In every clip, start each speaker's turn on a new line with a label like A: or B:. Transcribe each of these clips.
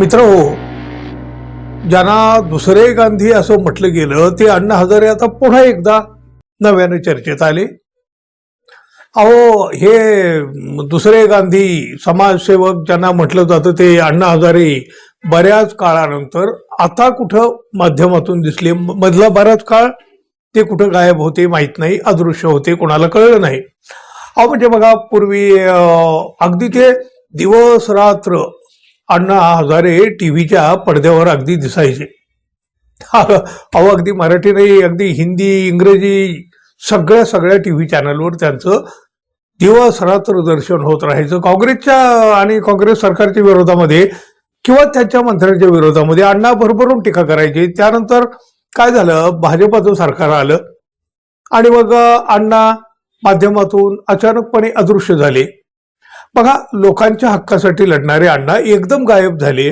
A: मित्र हो. ज्यांना दुसरे गांधी असं म्हटलं गेलं ते अण्णा हजारे आता पुन्हा एकदा नव्याने चर्चेत आले. अहो हे दुसरे गांधी समाजसेवक ज्यांना म्हटलं जातं ते अण्णा हजारे बऱ्याच काळानंतर आता कुठं माध्यमातून दिसले. मधला बराच काळ ते कुठं गायब होते माहीत नाही अदृश्य होते कोणाला कळलं नाही. अहो म्हणजे बघा पूर्वी अगदी ते दिवस रात्र अण्णा हजारे टी व्हीच्या पडद्यावर अगदी दिसायचे. अहो अगदी मराठी नाही अगदी हिंदी इंग्रजी सगळ्या सगळ्या टी व्ही चॅनलवर त्यांचं दिवस रात्र दर्शन होत राहायचं. काँग्रेसच्या आणि काँग्रेस सरकारच्या विरोधामध्ये किंवा त्यांच्या मंत्र्यांच्या विरोधामध्ये अण्णा भरभरून टीका करायची. त्यानंतर काय झालं? भाजपाचं सरकार आलं आणि मग अण्णा माध्यमातून अचानकपणे अदृश्य झाले. बघा लोकांच्या हक्कासाठी लढणारे अण्णा एकदम गायब झाले.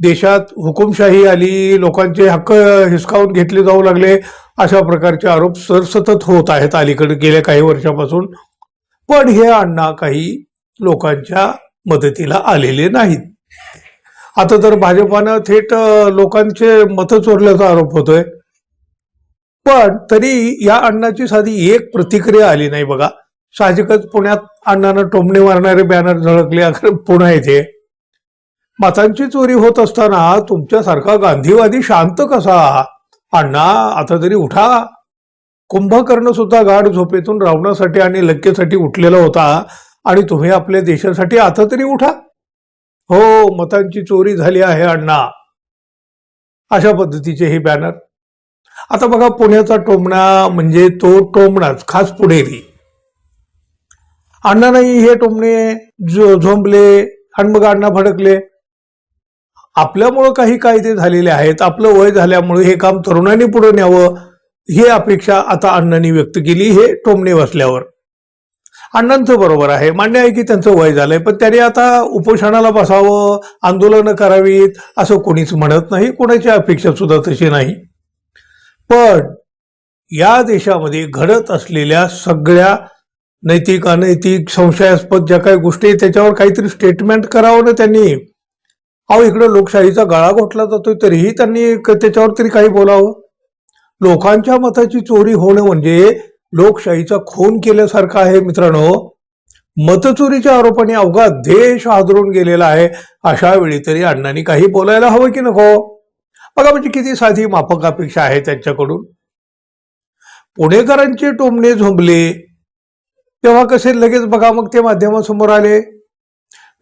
A: देशात हुकुमशाही आली लोकांचे हक्क हिसकावून घेतले जाऊ लागले. अशा प्रकारचे आरोप सर सतत होत आहेत अलीकडे गेल्या काही वर्षापासून. पण हे अण्णा काही लोकांच्या मदतीला आलेले नाहीत. आता तर भाजपानं थेट लोकांचे मतं चोरल्याचा आरोप होतोय. पण तरी या अण्णाची साधी एक प्रतिक्रिया आली नाही बघा. साहजिकच पुण्यात अण्णानं टोमणे मारणारे बॅनर झळकले अखेर पुन्हा येते. मतांची चोरी होत असताना तुमच्यासारखा गांधीवादी शांत कसा? अण्णा आता तरी उठा. कुंभकर्ण सुद्धा गाढ झोपेतून रावणासाठी आणि लक्केसाठी उठलेला होता. आणि तुम्ही आपल्या देशासाठी आता तरी उठा. हो मतांची चोरी झाली आहे अण्णा. अशा पद्धतीचे हे बॅनर आता बघा पुण्याचा टोमणा म्हणजे तो टोमणाच खास पुढेरी. अण्णा नाही हे टोमणे झो झोंबले आणि मग अण्णा फडकले आपल्यामुळं काही कायदे झालेले आहेत. आपलं वय झाल्यामुळे हे काम तरुणांनी पुढे न्यावं ही अपेक्षा आता अण्णांनी व्यक्त केली हे टोमणे बसल्यावर. अण्णांचं बरोबर आहे. मान्य आहे की त्यांचं वय झालंय पण त्यांनी आता उपोषणाला बसावं आंदोलनं करावीत असं कोणीच म्हणत नाही. कोणाची अपेक्षा सुद्धा तशी नाही. पण या देशामध्ये घडत असलेल्या सगळ्या नैतिक अनैतिक संशयास्पद ज्या काही गोष्टी आहेत त्याच्यावर काहीतरी स्टेटमेंट करावं ना त्यांनी. अहो इकडं लोकशाहीचा गळा घोटला जातोय तरीही त्यांनी त्याच्यावर तरी काही बोलावं. लोकांच्या मताची चोरी होणं म्हणजे लोकशाहीचा खून केल्यासारखं आहे मित्रांनो. मतचोरीच्या आरोपाने अवघा देश हादरून गेलेला आहे. अशा वेळी तरी अण्णांनी काही बोलायला हवं की नको? बघा म्हणजे किती साधी माफक अपेक्षा आहे त्यांच्याकडून. पुणेकरांचे टोमणे झोंबले. तेव्हा कसे लगेच बघा मग ते माध्यमासमोर आले.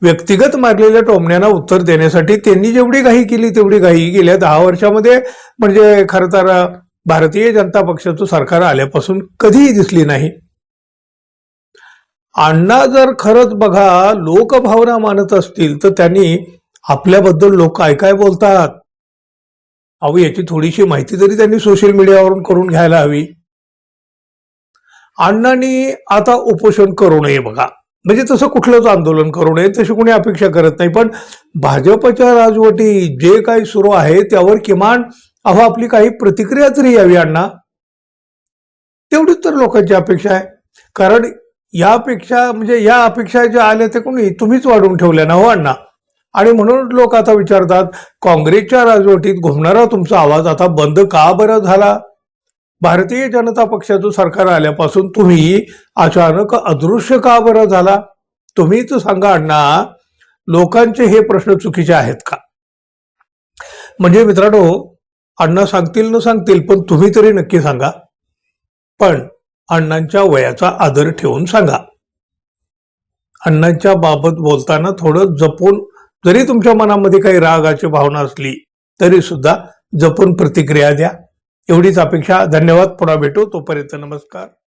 A: व्यक्तिगत मारलेल्या टोमण्यांना उत्तर देण्यासाठी त्यांनी जेवढी घाई केली तेवढी घाई गेल्या दहा वर्षामध्ये. म्हणजे खरं तर भारतीय जनता पक्षाचं सरकार आल्यापासून कधीही दिसली नाही. अण्णा जर खरंच बघा लोकभावना मानत असतील तर त्यांनी आपल्याबद्दल लोक काय काय बोलतात? अहो याची थोडीशी माहिती तरी त्यांनी सोशल मीडियावरून करून घ्यायला हवी. अण्णांनी आता उपोषण करू नये बघा. म्हणजे तसं कुठलंच आंदोलन करू नये तशी कोणी अपेक्षा करत नाही. पण भाजपच्या राजवटी जे काही सुरू आहे त्यावर किमान अहो आपली काही प्रतिक्रिया तरी यावी अण्णा. तेवढीच तर लोकांची अपेक्षा आहे. कारण यापेक्षा म्हणजे या अपेक्षा ज्या आल्या ते कोणी तुम्हीच वाढवून ठेवल्या ना हो अण्णा. आणि म्हणून लोक आता विचारतात काँग्रेसच्या राजवटीत घुमणारा तुमचा आवाज आता बंद का बरं झाला? भारतीय जनता पक्षाचं सरकार आल्यापासून तुम्ही अचानक अदृश्य का बरं झाला? तुम्हीच सांगा अण्णा लोकांचे हे प्रश्न चुकीचे आहेत का? म्हणजे मित्रांनो अण्णा सांगतील न सांगतील पण तुम्ही तरी नक्की सांगा. पण अण्णांच्या वयाचा आदर ठेवून सांगा. अण्णांच्या बाबत बोलताना थोडं जपून जरी तुमच्या मनामध्ये काही रागाची भावना असली तरी सुद्धा जपून प्रतिक्रिया द्या. एवढीच अपेक्षा. धन्यवाद. पुन्हा भेटू. तोपर्यंत नमस्कार.